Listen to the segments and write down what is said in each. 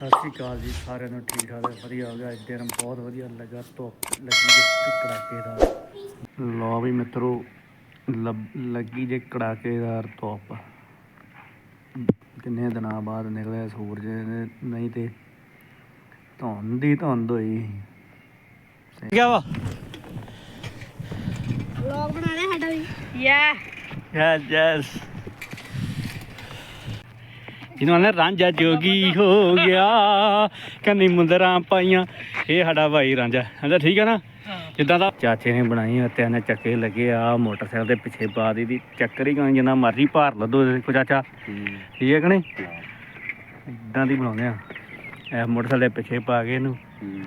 ਸਤਿ ਸ਼੍ਰੀ ਅਕਾਲ ਜੀ ਸਾਰਿਆਂ ਨੂੰ ਠੀਕ ਠਾਕ ਹੈ ਵਧੀਆ ਹੋ ਗਿਆ। ਅੱਜ ਦਿਨ ਬਹੁਤ ਵਧੀਆ ਲੱਗਾ ਧੁੱਪ ਲੱਗੀ ਜੇ ਕੜਾਕੇਦਾਰ ਲੋ ਵੀ ਮਿੱਤਰੋ ਲੱਗੀ ਜੇ ਕੜਾਕੇਦਾਰ ਧੁੱਪ। ਕਿੰਨੇ ਦਿਨਾਂ ਬਾਅਦ ਨਿਕਲਿਆ ਸੂਰਜ ਨਹੀਂ ਤੇ ਧੁੰਦ ਹੀ ਧੁੰਦ ਹੋਈ। ਕਿਆ ਵਾ? ਵਲੌਗ ਬਣਾਣਾ ਸਾਡਾ ਵੀ। ਯਾ ਯੈਸ ਯੈਸ ਜਿਹਨੂੰ ਆਨੇ ਰਾਂਝਾ ਜੋਗੀ ਹੋ ਗਿਆ। ਕੰਨੀ ਮੁੰਦਰਾਂ ਪਾਈਆਂ। ਇਹ ਸਾਡਾ ਭਾਈ ਰਾਂਝਾ। ਕਹਿੰਦਾ ਠੀਕ ਹੈ ਨਾ? ਜਿੱਦਾਂ ਦਾ ਚਾਚੇ ਨੇ ਬਣਾਈ ਆ ਤਿੰਨ ਚੱਕੇ ਲੱਗੇ ਆ ਮੋਟਰਸਾਈਕਲ ਦੇ ਪਿੱਛੇ ਪਾ ਦੀ ਦੀ ਚੱਕਰ ਹੀ ਕਾਂ ਜਿੰਨਾ ਮਰਜ਼ੀ ਭਾਰ ਲੱਦੋ ਕੋ ਚਾਚਾ। ਠੀਕ ਹੈ ਕਿ ਨਹੀਂ? ਇਦਾਂ ਦੀ ਬਣਾਉਂਦੇ ਆ। ਇਹ ਮੋਟਰਸਾਈਕਲ ਦੇ ਪਿੱਛੇ ਪਾ ਕੇ ਇਹਨੂੰ।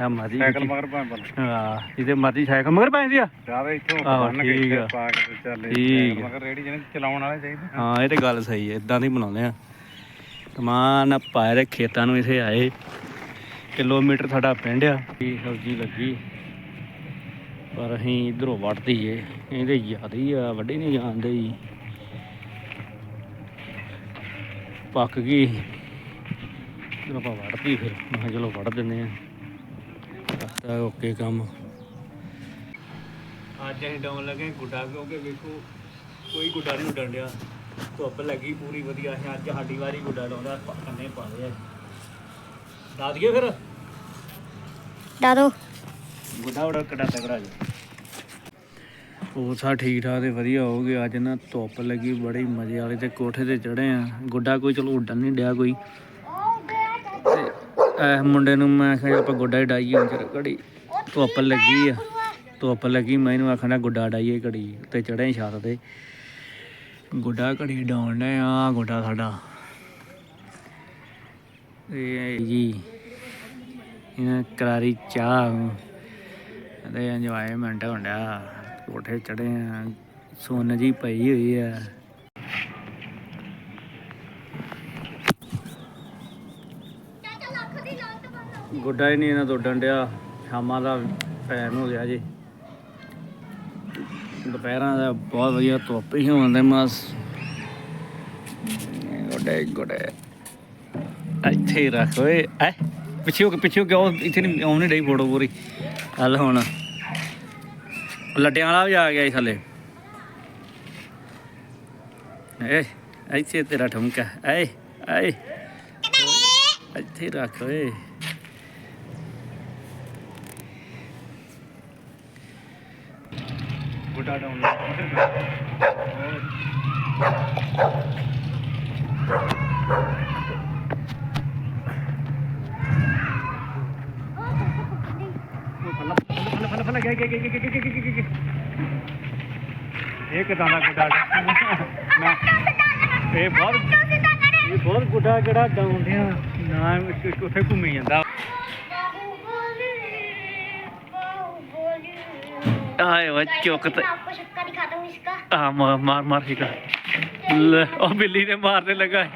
ਆ ਮਰਜ਼ੀ ਸਾਈਕਲ ਮਗਰ ਬਲ ਹਾਂ ਜਿਹਦੇ ਮਰਜ਼ੀ ਸਾਈਕਲ ਮਗਰ ਪੈਂਦੀ ਆ। ਜਾਵੇ ਇੱਥੋਂ ਬੰਨ ਠੀਕ ਕੇ ਆ। ਪਾ ਕੇ ਤੇ ਚੱਲ ਠੀਕ ਆ। ਮਗਰ ਰੇੜੀ ਜਿਹਨੇ ਚਲਾਉਣ ਵਾਲੇ ਚਾਹੀਦੇ। ਹਾਂ ਇਹ ਤੇ ਗੱਲ ਸਹੀ ਹੈ ਇਦਾਂ ਦੀ ਬਣਾਉਂਦੇ ਆ। ਸਮਾਨ ਪਾਏ ਦੇ ਖੇਤਾਂ ਨੂੰ ਇਥੇ ਆਏ। ਕਿਲੋਮੀਟਰ ਸਾਡਾ ਪਿੰਡ ਆ। ਇਹ ਸਬਜ਼ੀ ਲੱਗੀ? ਪਰ ਅਸੀਂ ਇਧਰੋਂ ਵੱਢਦੀ ਏ। ਇਹਦੇ ਜ਼ਿਆਦਾ ਹੀ ਆ, ਵੱਢੀ ਨਹੀਂ ਜਾਂਦੇ ਜੀ। ਪੱਕ ਗਈ। ਜਦੋਂ ਆਪਾਂ ਵੱਢਦੀ ਫਿਰ। ਮੈਂ ਚਲੋ ਵੱਢ ਦਿੰਦੇ ਆ। ਰਸਤਾ ਓਕੇ ਕੰਮ। ਅੱਜ ਅਸੀਂ ਡਾਉਣ ਲੱਗੇ ਗੁੱਡਾ, ਕਿਉਂਕਿ ਵੇਖੋ, ਕੋਈ ਗੁੱਡਾ ਨਹੀਂ ਉੱਡਣ ਡਿਆ। ਧੁੱਪ ਲੱਗੀ ਪੂਰੀ ਵਧੀਆ ਹੈ ਅੱਜ ਸਾਡੀ ਵਾਰੀ ਗੁੱਡਾ ਲਾਉਂਦਾ ਪ- ਕੰਨੇ ਪਾ ਲਿਆ ਦੱਸ ਦਈਏ ਫਿਰ? ਦਾਦੋ ਗੁੱਡਾ ਉਡਾ ਕਿੱਡਾ ਤਗੜਾ ਜੀ। ਉਹ ਸਾ ਠੀਕ ਠਾਕ ਤੇ ਵਧੀਆ ਹੋ ਗਿਆ। ਅੱਜ ਨਾ ਧੁੱਪ ਲੱਗੀ ਬੜੀ ਮਜ਼ੇ ਵਾਲੀ ਤੇ ਕੋਠੇ ਤੇ ਚੜੇ ਆ। ਗੁੱਡਾ ਕੋਈ ਚਲੋ ਉੱਡਣ ਨਹੀਂ ਡਿਆ ਕੋਈ। ਤੇ ਇਹ ਮੁੰਡੇ ਨੂੰ ਮੈਂ ਕਿਹਾ ਆਪਾਂ ਗੁੱਡਾ ਹੀ ਡਾਈਏ ਹੁਣ ਚਿਰ ਘੜੀ ਧੁੱਪ ਲੱਗੀ ਆ। ਧੁੱਪ ਲੱਗੀ ਮੈਂ ਇਹਨੂੰ ਆਖਣਾ ਗੁੱਡਾ ਡਾਈਏ ਘੜੀ ਤੇ ਚੜੇ ਛੱਤ ਤੇ। ਗੁੱਡਾ ਘੜੀ ਡਾਉਣ ਨੇ ਆ, ਗੁੱਡਾ ਸਾਡਾ। ਇਹ ਜੀ, ਇਹਨਾਂ ਕਰਾਰੀ ਚਾਹ ਤੇ ਇੰਜੋਇਮੈਂਟ ਹੁੰਦਾ ਕੋਠੇ ਚੜੇ ਆ, ਸੁੰਨ ਜੀ ਪਈ ਹੋਈ ਆ। ਗੁੱਡਾ ਹੀ ਨਹੀਂ ਇਹਨਾਂ ਤੋਂ ਡੰਡਿਆ ਸ਼ਾਮਾਂ ਦਾ ਟਾਈਮ ਹੋ ਗਿਆ ਜੀ। ਦੁਪਹਿਰਾਂ ਦਾ ਬਹੁਤ ਵਧੀਆ ਧੁੱਪ ਹੀ ਹੁੰਦੇ ਮਸ। ਗੁੱਡੇ ਗੁੱਡੇ। ਇੱਥੇ ਹੀ ਰੱਖ ਓਏ। ਐ, ਪਿੱਛੇ ਹੋ ਪਿੱਛੇ ਹੋ ਉਹ ਇੱਥੇ ਨਹੀਂ ਆਉਣ ਡਈ ਫੋਟੋ ਪੂਰੀ। ਹਲ ਹੁਣ। ਲੱਡਿਆਂ ਵਾਲਾ ਵੀ ਆ ਗਿਆ ਥੱਲੇ। ਏ ਇੱਥੇ ਤੇਰਾ ਠਮਕਾ। ਏ ਏ ਇੱਥੇ ਰੱਖ ਓਏ। ਗੁੱਡਾ ਡਾਉਨ ਇਹ ਕਿਦਾਂ ਗੁੱਡਾ ਮੈਂ ਇਹ ਬਹੁਤ ਇਹ ਬਹੁਤ ਗੁੱਡਾ ਜਿਹੜਾ ਡਾਉਂਦਿਆ ਨਾ ਉੱਥੇ ਘੁੰਮੀ ਜਾਂਦਾ। ਆਏ ਵਾ ਚੁੱਕ ਤੇ आपको शक्का दिखाता हूँ इसका ਆ ਮਾਰ ਮਾਰ ਮਾਰ ਕੇ ਕਰ ਲੈ ਉਹ ਬਿੱਲੀ ਨੇ ਮਾਰਨੇ ਲੱਗਾ